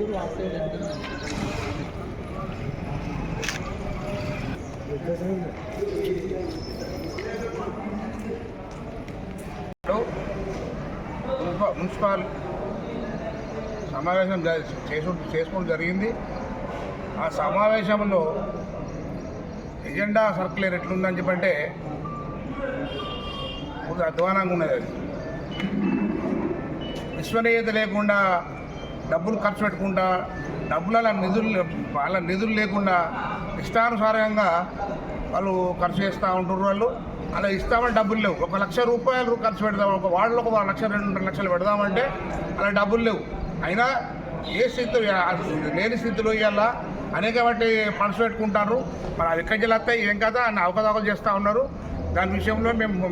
చూడు ఆ side municipal సమావేశం చేసు చేసుకోవడం జరిగింది. ఆ సమావేశంలో ఎజెండా సర్క్యులర్ ఎట్లుందని చెప్పంటే కొంచెం అధ్వానంగా ఉన్నది అది. విశ్వనీయత లేకుండా డబ్బులు ఖర్చు పెట్టుకుంటా డబ్బుల నిధులు వాళ్ళ నిధులు లేకుండా ఇష్టానుసారంగా వాళ్ళు ఖర్చు చేస్తూ ఉంటారు వాళ్ళు. అలా ఇస్తామని డబ్బులు లేవు. ఒక లక్ష రూపాయలు ఖర్చు పెడదాం ఒక వాళ్ళు ఒక లక్ష రెండు లక్షలు పెడదామంటే అలా డబ్బులు లేవు. అయినా ఏ స్థితిలో లేని స్థితిలో ఇవాళ అనేక వాటి ఫండ్స్ పెట్టుకుంటారు. మరి అవి ఎక్కడి వస్తాయి? ఏం కదా అని అవకతవకలు చేస్తూ ఉన్నారు. దాని విషయంలో మేము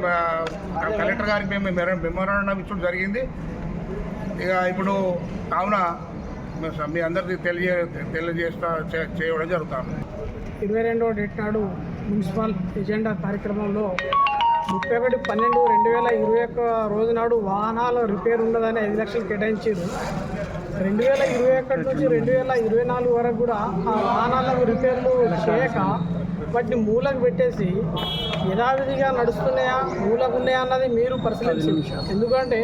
కలెక్టర్ గారికి మేము మెమోరాండం ఇచ్చడం జరిగింది. ఇక ఇప్పుడు కావున మీ అందరికీ తెలియజే తెలియజేస్తా చేయడం జరుగుతాము ఇరవై రెండవ డేట్ నాడు మున్సిపల్ ఎజెండా కార్యక్రమంలో ముప్పై ఒకటి పన్నెండు రెండు వేల ఇరవై ఒక్క రోజు నాడు వాహనాల రిపేర్ ఉండదని ఐదు లక్షలు కేటాయించారు. రెండు వేల ఇరవై ఒకటి నుంచి రెండు వేల ఇరవై నాలుగు వరకు కూడా ఆ వాహనాలకు రిపేర్లు చేయక వాటిని మూలకు పెట్టేసి యథావిధిగా నడుస్తున్నాయా మూలకు ఉన్నాయా అన్నది మీరు పరిశీలించారు. ఎందుకంటే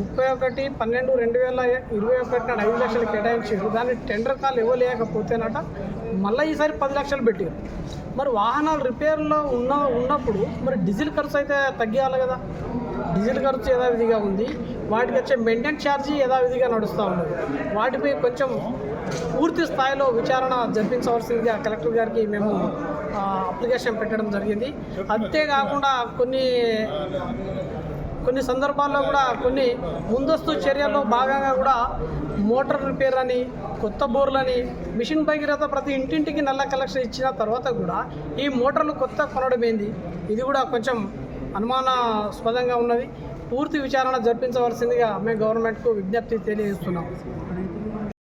ముప్పై ఒకటి పన్నెండు రెండు వేల ఇరవై ఒకటి నాడు ఐదు లక్షలు కేటాయించారు. దాన్ని టెండర్ కాల్ ఇవ్వలేకపోతేనట మళ్ళీ ఈసారి పది లక్షలు పెట్టారు. మరి వాహనాలు రిపేర్లో ఉన్న ఉన్నప్పుడు మరి డీజిల్ ఖర్చు అయితే తగ్గియాలి కదా. డీజిల్ ఖర్చు యథావిధిగా ఉంది. వాటికి వచ్చే మెయింటెనెన్స్ ఛార్జీ యథావిధిగా నడుస్తూ ఉన్నది. వాటిపై కొంచెం పూర్తి స్థాయిలో విచారణ జరిపించవలసిందిగా కలెక్టర్ గారికి మేము అప్లికేషన్ పెట్టడం జరిగింది. అంతేకాకుండా కొన్ని కొన్ని సందర్భాల్లో కూడా కొన్ని ముందస్తు చర్యల్లో భాగంగా కూడా మోటార్ రిపేర్ అని కొత్త బోర్లని మిషన్ భగీరథ ప్రతి ఇంటింటికి నల్ల కలెక్షన్ ఇచ్చిన తర్వాత కూడా ఈ మోటార్లు కొత్త కొనడం ఏంది ఇది కూడా కొంచెం అనుమానాస్పదంగా ఉన్నది. పూర్తి విచారణ జరిపించవలసిందిగా మేము గవర్నమెంట్కు విజ్ఞప్తి తెలియజేస్తున్నాం.